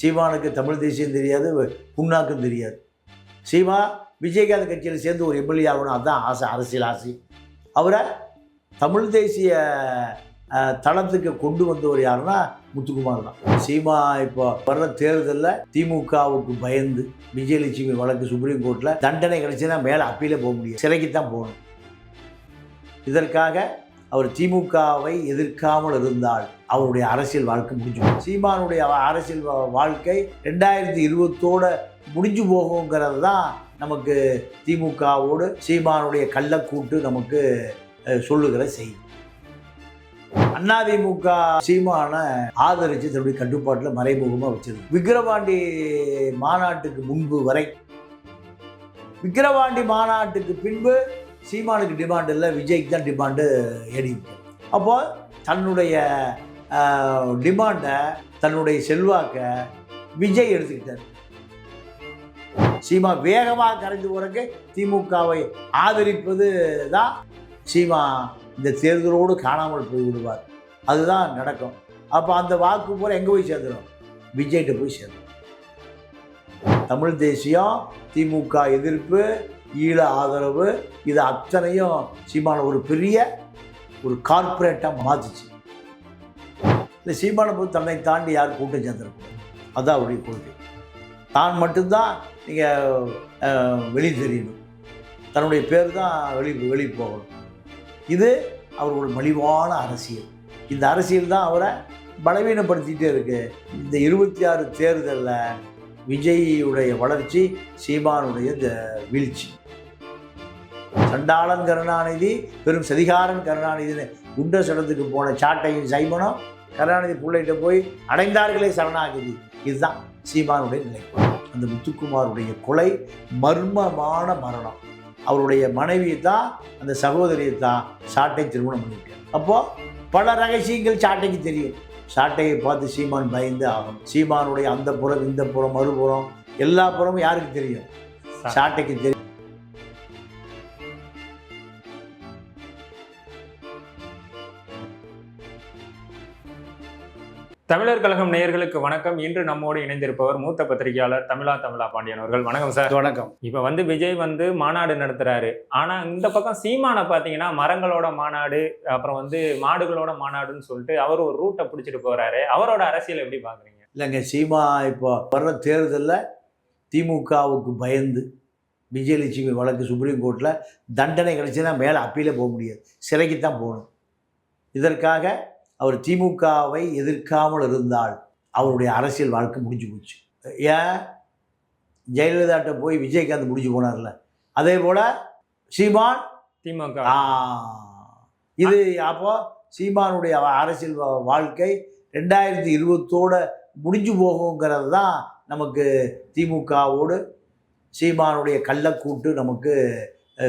சீமானுக்கு தமிழ் தேசியம் தெரியாது புண்ணாக்கும் தெரியாது. சீமா விஜயகாந்த் கட்சியில் சேர்ந்து ஒரு எம்எல்ஏ ஆகணும் அதுதான் ஆசை அரசியல் ஆசை. அவரை தமிழ் தேசிய தளத்துக்கு கொண்டு வந்தவர் யாருன்னா முத்துக்குமார் தான். சீமா இப்போ வர்ற தேர்தலில் திமுகவுக்கு பயந்து விஜயலட்சுமி வழக்கு சுப்ரீம் கோர்ட்டில் தண்டனை கிடைச்சுன்னா மேலே அப்பீலே போக முடியும் சிறைக்கு தான் போகணும். இதற்காக அவர் திமுகவை எதிர்க்காமல் இருந்தால் அவருடைய அரசியல் வாழ்க்கை முடிஞ்சு போகும். சீமானுடைய அரசியல் வா- வாழ்க்கை ரெண்டாயிரத்தி இருபத்தோட முடிஞ்சு போகுங்கிறது தான் நமக்கு திமுகவோடு சீமானுடைய கள்ளக்கூட்டு நமக்கு சொல்லுகிற செய்தி அதிமுக சீமான ஆதரித்து தன்னுடைய கட்டுப்பாட்டில் மறைமுகமாக வச்சிருக்கு விக்கிரவாண்டி மாநாட்டுக்கு முன்பு வரை விக்கிரவாண்டி மாநாட்டுக்கு பின்பு சீமானுக்கு டிமாண்ட் இல்லை விஜய்க்கு தான் டிமாண்டு ஏடிக்கு அப்போ தன்னுடைய டிமாண்டை தன்னுடைய செல்வாக்கை விஜய் எடுத்துக்கிட்டார். சீமா வேகமாக கரைந்து போகிறக்கு திமுகவை ஆதரிப்பது தான் சீமா இந்த தேர்தலோடு காணாமல் போய்விடுவார். அதுதான் நடக்கும். அப்போ அந்த வாக்கு பூரா எங்கே போய் சேர்ந்துடும் விஜய்கிட்ட போய் சேர்ந்துடும் தமிழ் தேசியம் திமுக எதிர்ப்பு ஈழ ஆதரவு இது அத்தனையும் சீமான ஒரு பெரிய ஒரு கார்ப்பரேட்டாக மாற்றுச்சு இந்த சீமானை போது தன்னை தாண்டி யார் கூட்டம் சேர்ந்துருக்கும் அதான் அவருடைய கொள்கை. தான் மட்டும்தான் நீங்கள் வெளி தெரியணும். தன்னுடைய பேர் தான் வெளி வெளி போகணும். இது அவரோட மலிவான அரசியல். இந்த அரசியல் தான் அவரை பலவீனப்படுத்திகிட்டே இருக்குது இந்த இருபத்தி ஆறு தேர்தலில் விஜய்யுடைய வளர்ச்சி சீமானுடைய இந்த வீழ்ச்சி. சண்டாளன் கருணாநிதி பெரும் சதிகாரன் கருணாநிதினு குண்ட சடத்துக்கு போன சாட்டையும் சைமனும் கருணாநிதி பிள்ளைகிட்ட போய் அடைந்தார்களே சரணாகிதி. இதுதான் சீமானுடைய நிலை அந்த முத்துக்குமாருடைய கொலை மர்மமான மரணம். அவருடைய மனைவியை தான் அந்த சகோதரியை தான் சாட்டை திருமணம் பண்ணிட்டார் அப்போது பல ரகசியங்கள் சாட்டைக்கு தெரியும். சாட்டையை பார்த்து சீமான் பயந்து ஆகும். சீமானுடைய அந்த புறம் இந்த புறம் மறுபுறம் எல்லா புறமும் யாருக்கு தெரியும்? சாட்டைக்கு தெரியும். தமிழர் கழகம் நேயர்களுக்கு வணக்கம். இன்று நம்மோடு இணைந்திருப்பவர் மூத்த பத்திரிகையாளர் தமிழா தமிழா பாண்டியன் அவர்கள். வணக்கம் சார். வணக்கம். இப்ப வந்து விஜய் வந்து மாநாடு நடத்துறாரு. ஆனா இந்த பக்கம் சீமானை பாத்தீங்கன்னா மரங்களோட மாநாடு அப்புறம் வந்து மாடுகளோட மாநாடுன்னு சொல்லிட்டு அவர் ஒரு ரூட்டை பிடிச்சிட்டு போறாரு. அவரோட அரசியல் எப்படி பாக்குறீங்க? இல்லைங்க சீமா இப்போ வர்ற தேர்தலில் திமுகவுக்கு பயந்து விஜயலட்சுமி வழக்கு சுப்ரீம் கோர்ட்டில் தண்டனை கிடைச்சுன்னா மேலே அப்பீலே போக முடியாது. சிறைக்கு தான் போகணும். இதற்காக அவர் திமுகவை எதிர்க்காமல் இருந்தால் அவருடைய அரசியல் வாழ்க்கை முடிஞ்சு போச்சு. ஏன்? ஜெயலலிதாட்ட போய் விஜயகாந்த் முடிஞ்சு போனார்ல. அதே போல் சீமான்? திமுக. இது அப்போ சீமானுடைய அரசியல் வாழ்க்கை ரெண்டாயிரத்தி இருபத்தோட முடிஞ்சு போகுங்கிறது தான் நமக்கு திமுகவோடு சீமானுடைய கள்ளக்கூட்டு நமக்கு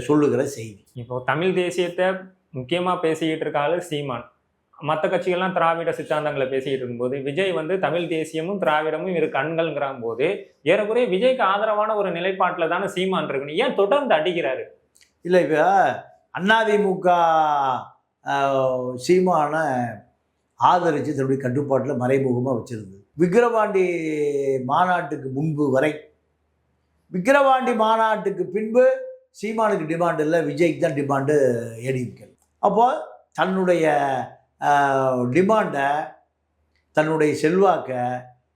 சொல்லுகிற செய்தி. இப்போ தமிழ் தேசியத்தை முக்கியமா பேசிக்கிட்டு இருக்காரு சீமான். மற்ற கட்சிகள்லாம் திராவிட சித்தாந்தங்களை பேசிக்கிட்டு இருக்கும்போது விஜய் வந்து தமிழ் தேசியமும் திராவிடமும் இரு கண்கள்ங்கிற போது ஏறக்குறைய விஜய்க்கு ஆதரவான ஒரு நிலைப்பாட்டில் தானே சீமான் இருக்கணும். ஏன் தொடர்ந்து அடிக்கிறாரு? இல்லை இப்போ அதிமுக சீமான ஆதரித்து தன்னுடைய கட்டுப்பாட்டில் மறைமுகமாக வச்சிருந்தது. விக்கிரவாண்டி மாநாட்டுக்கு முன்பு வரை விக்கிரவாண்டி மாநாட்டுக்கு பின்பு சீமானுக்கு டிமாண்ட் இல்லை விஜய்க்கு தான் டிமாண்டு ஏடிஎம்கே அப்போது தன்னுடைய டிமாண்டை தன்னுடைய செல்வாக்கை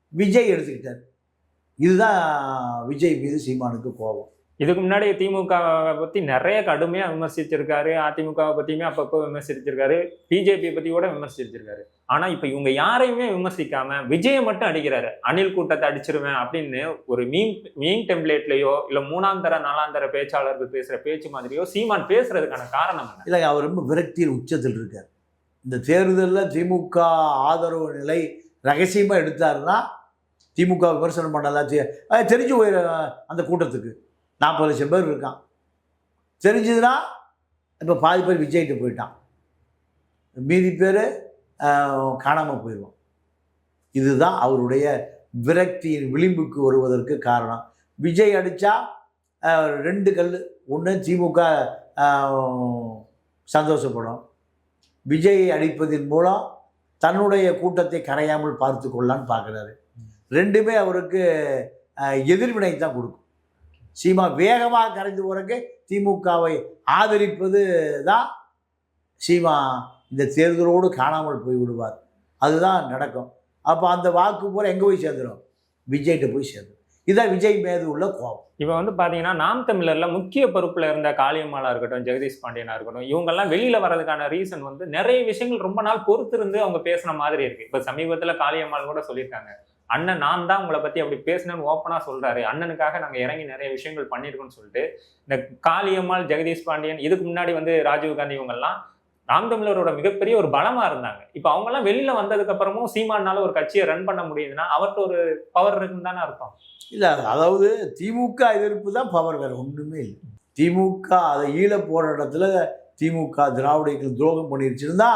விஜய் எடுத்துக்கிட்டார். இதுதான் விஜய் மீது சீமானுக்கு கோபம். இதுக்கு முன்னாடி திமுகவை பத்தி நிறைய கடுமையா விமர்சிச்சிருக்காரு. அதிமுகவை பத்தியுமே அப்பப்போ விமர்சிச்சிருக்காரு. பிஜேபி பத்தி கூட விமர்சிச்சிருக்காரு. ஆனா இப்ப இவங்க யாரையுமே விமர்சிக்காம விஜயை மட்டும் அடிக்கிறாரு. அணில் கூட்டத்தை அடிச்சிருவேன் அப்படின்னு ஒரு மீன் மீன் டெம்ப்ளேட்லயோ இல்ல மூணாம் தர நாலாம் தர பேச்சாளர்கள் பேசுற பேச்சு மாதிரியோ சீமான் பேசுறதுக்கான காரணம் இல்லை அவர் ரொம்ப விரக்தியில் உச்சத்தில் இருக்கார். இந்த தேர்தலில் திமுக ஆதரவு நிலை ரகசியமாக எடுத்தாருன்னா திமுக விமர்சனம் பண்ணலாம் தெரிஞ்சு போயிரு அந்த கூட்டத்துக்கு. நாற்பது லட்சம் பேர் இருக்கான். தெரிஞ்சதுன்னா இப்போ பாதி பேர் விஜய்கிட்ட போயிட்டான். மீதி பேர் காணாமல் போயிடுவான். இதுதான் அவருடைய விரக்தியின் விளிம்புக்கு வருவதற்கு காரணம். விஜய் அடித்தா ரெண்டு கல் ஒன்று திமுக சந்தோஷப்படும். விஜய் அடிப்பதன் மூலம் தன்னுடைய கூட்டத்தை கரையாமல் பார்த்து கொள்ளலான்னு பார்க்குறாரு. ரெண்டுமே அவருக்கு எதிர்வினை தான் கொடுக்கும். சீமா வேகமாக கரைந்து போறதுக்கு திமுகவை ஆதரிப்பது தான் சீமா இந்த தேர்தலோடு காணாமல் போய் விடுவார். அதுதான் நடக்கும். அப்போ அந்த வாக்கு பூரா எங்கே போய் சேர்ந்துடும் விஜய்கிட்ட போய் சேர்ந்துடும் இதான் விஜய் மேது உள்ள கோபம். இப்போ வந்து பார்த்தீங்கன்னா நாம் தமிழரில் முக்கிய பொறுப்பில் இருந்த காளியம்மாளா இருக்கட்டும் ஜெகதீஷ் பாண்டியனாக இருக்கட்டும் இவங்கெல்லாம் வெளியில் வரதுக்கான ரீசன் வந்து நிறைய விஷயங்கள் ரொம்ப நாள் பொறுத்து இருந்து அவங்க பேசுன மாதிரி இருக்கு. இப்போ சமீபத்தில் காளியம்மாள் கூட சொல்லியிருக்காங்க. அண்ணன் நான் தான் உங்களை பற்றி அப்படி பேசினேன்னு ஓப்பனாக சொல்கிறாரு அண்ணனுக்காக நாங்கள் இறங்கி நிறைய விஷயங்கள் பண்ணியிருக்கோம்னு சொல்லிட்டு இந்த காளியம்மாள் ஜெகதீஷ் பாண்டியன் இதுக்கு முன்னாடி வந்து ராஜீவ் காந்தி இவங்கெல்லாம் நாம் தமிழரோட மிகப்பெரிய ஒரு பலமா இருந்தாங்க. இப்போ அவங்க எல்லாம் வெளியில வந்ததுக்கு அப்புறமும் சீமானால ஒரு கட்சியை ரன் பண்ண முடியுதுன்னா அவர்கிட்ட ஒரு பவர் இருக்குன்னு தானே அர்த்தம். இல்லை அதாவது திமுக எதிர்ப்பு தான் பவர் வேறு ஒன்றுமே இல்லை. திமுக அதை ஈழ போகிற இடத்துல திமுக திராவிடர்கள் துரோகம் பண்ணிருச்சுன்னா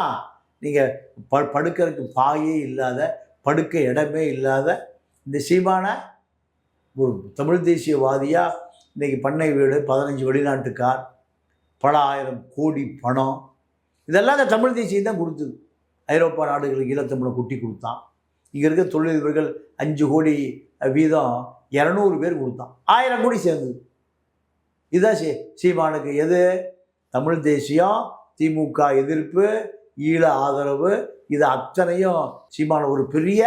நீங்கள் ப படுக்கிறதுக்கு பாயே இல்லாத படுக்க இடமே இல்லாத இந்த சீமான ஒரு தமிழ் தேசியவாதியாக இன்றைக்கி பண்ணை வீடு பதினஞ்சு வெளிநாட்டுக்கார் பல ஆயிரம் கோடி பணம் இதெல்லாம் இந்த தமிழ் தேசியம் தான் கொடுத்தது. ஐரோப்பா நாடுகளுக்கு ஈழத்தமிழை குட்டி கொடுத்தான். இங்கே இருக்க தொழிலதிபர்கள் அஞ்சு கோடி வீதம் இரநூறு பேர் கொடுத்தான். ஆயிரம் கோடி சேர்ந்தது. இதுதான் சீ சீமானுக்கு எது? தமிழ் தேசியம் திமுக எதிர்ப்பு ஈழ ஆதரவு இது அத்தனையும் சீமான ஒரு பெரிய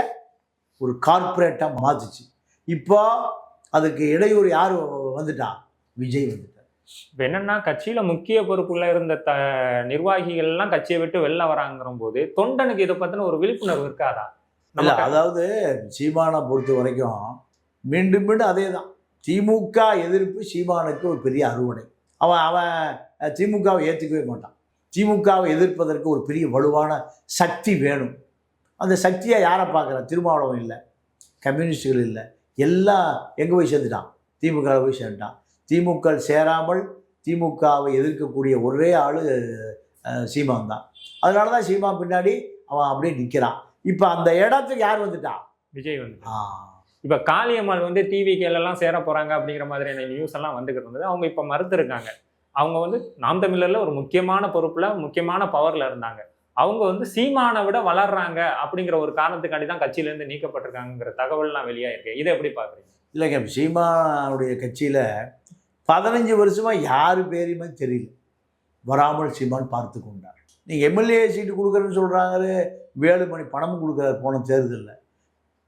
ஒரு கார்ப்பரேட்டாக மாற்றுச்சு இப்போ அதுக்கு இடையூறு யார் வந்துட்டான் விஜய் வந்துட்டான் இப்ப என்னன்னா கட்சியில முக்கிய பொறுப்புல இருந்த த நிர்வாகிகள் எல்லாம் கட்சியை விட்டு வெளில வராங்கிற போது தொண்டனுக்கு இதை பத்தின ஒரு விழிப்புணர்வு இருக்காதா? இல்லை அதாவது சீமானை பொறுத்த வரைக்கும் மீண்டும் மீண்டும் அதே தான் திமுக எதிர்ப்பு சீமானுக்கு ஒரு பெரிய அறுவடை. அவன் அவன் திமுகவை ஏற்றுக்கவே மாட்டான். திமுகவை எதிர்ப்பதற்கு ஒரு பெரிய வலுவான சக்தி வேணும். அந்த சக்தியை யாரை பார்க்குறான் திருமாவளவன் இல்லை. கம்யூனிஸ்டுகள் இல்லை. எல்லாம் எங்கே போய் சேர்ந்துட்டான்? திமுகவில் போய் சேர்ந்துட்டான். திமுக சேராமல் திமுகவை எதிர்க்கக்கூடிய ஒரே ஆள் சீமான் தான். அதனால தான் சீமா பின்னாடி அவன் அப்படியே நிற்கிறான் இப்போ அந்த இடத்துக்கு யார் வந்துட்டான் விஜய் வந்து இப்ப காளியம்மாள் வந்து டிவிகேல எல்லாம் சேர போறாங்க அப்படிங்கிற மாதிரியான நியூஸ் எல்லாம் வந்துகிட்டு இருந்தது. அவங்க இப்ப மறுத்து இருக்காங்க அவங்க வந்து நாம் தமிழர்ல ஒரு முக்கியமான பொறுப்புல முக்கியமான பவர்ல இருந்தாங்க. அவங்க வந்து சீமானை விட வளர்றாங்க அப்படிங்கிற ஒரு காரணத்துக்காண்டி தான் கட்சியில இருந்து நீக்கப்பட்டிருக்காங்கிற தகவல்லாம் வெளியாயிருக்கு. இதை எப்படி பாக்குறீங்க? இல்லைங்க சீமானுடைய கட்சியில் பதினஞ்சு வருஷமாக யார் பேருமே தெரியல. வராமல் சீமான் பார்த்து கொண்டார். நீங்கள் எம்எல்ஏ சீட்டு கொடுக்குறேன்னு சொல்கிறாங்க வேலுமணி பணமும் கொடுக்குறாரு போன தேர்தலில்.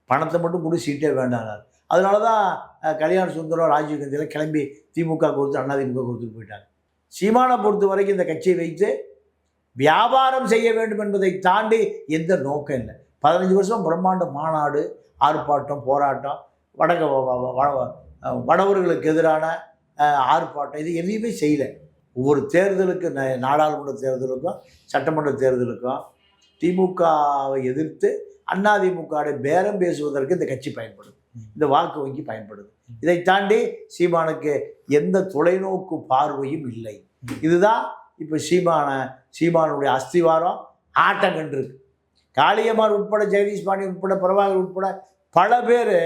பணத்தை மட்டும் கொடு சீட்டே வேண்டானார் அதனால தான் கல்யாண சுந்தரம் ராஜீவ் கிளம்பி திமுக கொடுத்து அதிமுக கொடுத்துட்டு போயிட்டாங்க. சீமானை பொறுத்த வரைக்கும் இந்த கட்சியை வைத்து வியாபாரம் செய்ய வேண்டும் என்பதை தாண்டி எந்த நோக்கம் இல்லை. பதினஞ்சு வருஷம் பிரம்மாண்ட மாநாடு ஆர்ப்பாட்டம் போராட்டம் வடக வடவர்களுக்கு எதிரான ஆர்ப்பாட்டம். இது எதையுமே செய்யலை. ஒவ்வொரு தேர்தலுக்கு நாடாளுமன்ற தேர்தலுக்கும் சட்டமன்ற தேர்தலுக்கும் திமுகவை எதிர்த்து அதிமுகவை பேரம் பேசுவதற்கு இந்த கட்சி பயன்படுது. இந்த வாக்கு வங்கி பயன்படுது. இதை தாண்டி சீமானுக்கு எந்த தொலைநோக்கு பார்வையும் இல்லை. இதுதான் இப்போ சீமான சீமானுடைய அஸ்திவாரம் ஆட்டம் கண்டிருக்கு. காளியம்மாள் உட்பட ஜெகதீஷ் பாண்டி உட்பட பிரபாகர் உட்பட பல பேர்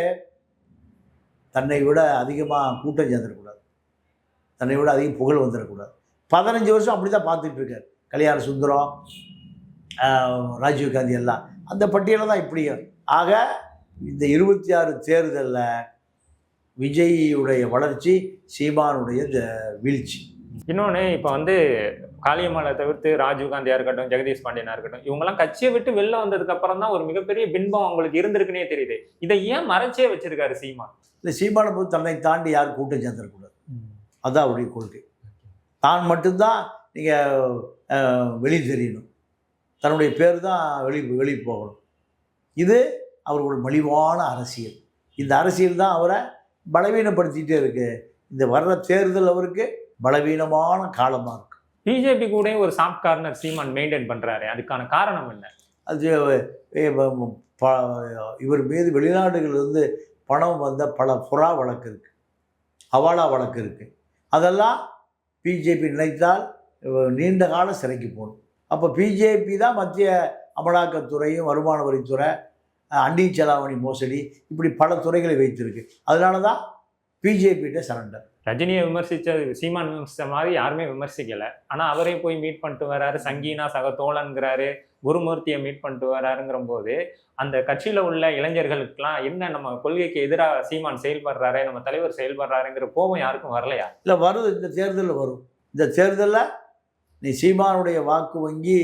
தன்னை விட அதிகமாக கூட்டம் சேர்ந்துடக்கூடாது தன்னை விட அதிக புகழ் வந்துடக்கூடாது பதினஞ்சு வருஷம் அப்படி தான் பார்த்துட்டு இருக்கார் கல்யாண சுந்தரம் ராஜீவ் காந்தி எல்லாம். அந்த பட்டியலில் தான் இப்படி. ஆக இந்த இருபத்தி ஆறு தேர்தலில் விஜய்யுடைய வளர்ச்சி சீமானுடைய இந்த வீழ்ச்சி. இன்னொன்னு இப்ப வந்து காளியம்மாளை தவிர்த்து ராஜீவ் காந்தியா இருக்கட்டும் ஜெகதீஷ் பாண்டியனா இருக்கட்டும் இவங்கெல்லாம் கட்சியை விட்டு வெளில வந்ததுக்கு அப்புறம் தான் ஒரு மிகப்பெரிய பின்பம் அவங்களுக்கு இருந்திருக்குன்னே தெரியுது. இதை ஏன் மறைச்சே வச்சிருக்காரு சீமா இந்த சீமானை போது தன்னை தாண்டி யாரும் கூட்டம் சேர்ந்துடக்கூடாது அதான் அவருடைய கொள்கை. தான் மட்டும்தான் நீங்கள் வெளி தெரியணும். தன்னுடைய பேர் தான் வெளி வெளியே போகணும். இது அவரோட மலிவான அரசியல். இந்த அரசியல் தான் அவரை பலவீனப்படுத்திட்டே இருக்கு. இந்த வர்ற தேர்தல் அவருக்கு பலவீனமான காலமாக இருக்கு. பிஜேபி கூட ஒரு சாஃப்ட் கார்னர் சீமான் மெயின்டைன் பண்றாரு. அதுக்கான காரணம் என்ன? அது ப- இவர் மீது வெளிநாடுகளிலிருந்து பணம் வந்த பல புறா வழக்கு இருக்குது ஹவாலா வழக்கு இருக்குது அதெல்லாம் பிஜேபி நினைத்தால் நீண்ட காலம் சிறைக்கு போகணும் அப்போ பிஜேபி தான் மத்திய அமலாக்கத்துறையும் வருமான வரித்துறை அண்டி அந்நிய செலாவணி மோசடி இப்படி பல துறைகளை வைத்திருக்கு. அதனால தான் பிஜேபிகிட்ட சரண்டர். ரஜினியை விமர்சித்தது சீமான் விமர்சித்த மாதிரி யாருமே விமர்சிக்கலை. ஆனால் அவரே போய் மீட் பண்ணிட்டு வராரு. சங்கீனா சக தோழன்கிறாரு. குருமூர்த்தியை மீட் பண்ணிட்டு வராருங்கிற போது அந்த கட்சியில் உள்ள இளைஞர்களுக்கெல்லாம் என்ன நம்ம கொள்கைக்கு எதிராக சீமான் செயல்படுறாரு நம்ம தலைவர் செயல்படுறாருங்கிற கோபம் யாருக்கும் வரலையா? இல்லை வருது இந்த தேர்தலில் வரும். இந்த தேர்தலில் நீ சீமானுடைய வாக்கு வங்கி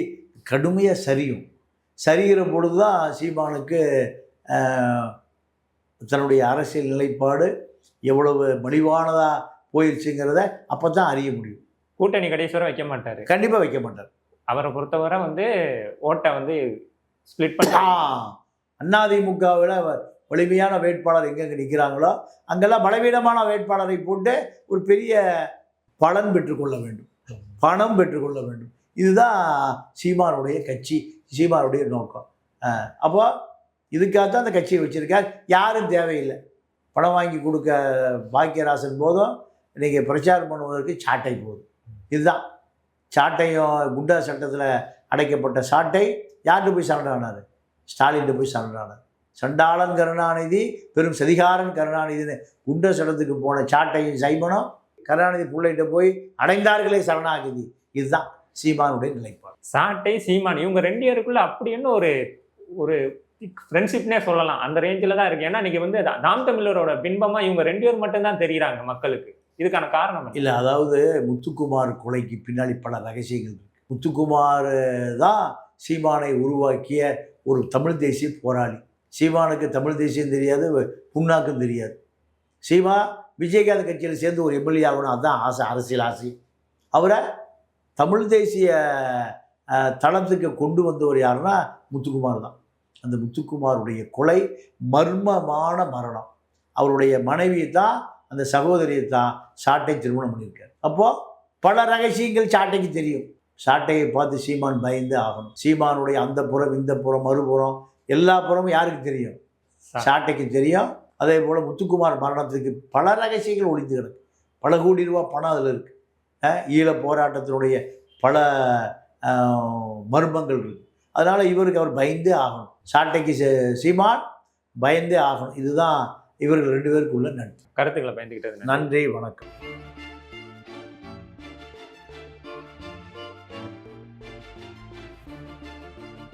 கடுமையாக சரியும். சரிகிற பொழுது தான் சீமானுக்கு தன்னுடைய அரசியல் நிலைப்பாடு எவ்வளவு மலிவானதாக போயிடுச்சுங்கிறத அப்போ தான் அறிய முடியும். கூட்டணி கடைசி வரை வைக்க மாட்டாரு. கண்டிப்பாக வைக்க மாட்டார். அவரை பொறுத்தவரை வந்து ஓட்டை வந்து ஸ்பிளிட் பண்ணி அதிமுகவில் வலிமையான வேட்பாளர் எங்கெங்கே நிற்கிறாங்களோ அங்கெல்லாம் பலவீனமான வேட்பாளரை போட்டு ஒரு பெரிய பலன் பெற்றுக்கொள்ள வேண்டும். பணம் பெற்றுக்கொள்ள வேண்டும். இதுதான் சீமானுடைய கட்சி சீமானுடைய நோக்கம். அப்போ இதுக்காகத்தான் அந்த கட்சியை வச்சுருக்கார். யாரும் தேவையில்லை. பணம் வாங்கி கொடுக்க பாக்கியராசன் போதும். நீங்கள் பிரச்சாரம் பண்ணுவதற்கு சாட்டை போதும். இதுதான். சாட்டையும் குண்டா சட்டத்தில் அடைக்கப்பட்ட சாட்டை யார்கிட்ட போய் சரணானார் ஸ்டாலின்கிட்ட போய் சரணானார் சண்டாளன் கருணாநிதி பெரும் சதிகாரன் கருணாநிதினு குண்ட சட்டத்துக்கு போன சாட்டையும் சைமனும் கருணாநிதி பிள்ளைகிட்ட போய் அடைந்தார்களே சரணாகதி. இதுதான் சீமானுடைய நிலைப்பாடு. சாட்டை சீமான் இவங்க ரெண்டு பேருக்குள்ள அப்படி என்ன ஒரு ஒரு ஃப்ரெண்ட்ஷிப்னே சொல்லலாம். அந்த ரேஞ்சில் தான் இருக்கு. ஏன்னா இன்னைக்கு வந்து தா- நாம் தமிழரோட பின்பமாக இவங்க ரெண்டு பேர் மட்டும்தான் தெரிகிறாங்க மக்களுக்கு. இதுக்கான காரணம் இல்லை அதாவது முத்துக்குமார் கொலைக்கு பின்னாடி பல ரகசியங்கள் இருக்கு. முத்துக்குமார் தான் சீமானை உருவாக்கிய ஒரு தமிழ் தேசிய போராளி. சீமானுக்கு தமிழ் தேசியம் தெரியாது புண்ணாக்கும் தெரியாது. சீமா விஜயகாந்த் கட்சியில் சேர்ந்து ஒரு எம்எல்ஏ ஆகணும். அதுதான் ஆசை அரசியல் ஆசை. அவரை தமிழ் தேசிய தளத்துக்கு கொண்டு வந்தவர் யாருன்னா முத்துக்குமார் தான். அந்த முத்துக்குமாருடைய கொலை மர்மமான மரணம். அவருடைய மனைவி தான் அந்த சகோதரியை தான் சாட்டை திருமணம் பண்ணியிருக்கார். அப்போது பல ரகசியங்கள் சாட்டைக்கு தெரியும். சாட்டையை பார்த்து சீமான் பயந்து ஆகணும். சீமானுடைய அந்த புறம் இந்த புறம் மறுபுறம் எல்லா புறமும் யாருக்கு தெரியும்? சாட்டைக்கு தெரியும். அதே போல் முத்துக்குமார் மரணத்துக்கு பல ரகசியங்கள் ஒளிந்து கிடக்கு. பல கோடி ரூபா பணம் அதில் இருக்குது ஈழ போராட்டத்தினுடைய பல மர்மங்கள் இருக்குது அதனால் இவருக்கு அவர் பயந்தே ஆகணும். சாட்டைக்கு சீமான் பயந்தே ஆகணும். இதுதான் இவர்கள் ரெண்டு பேருக்குள்ள நட்பு. கருத்துக்களை பயந்துக்கிட்டது நன்றி வணக்கம்.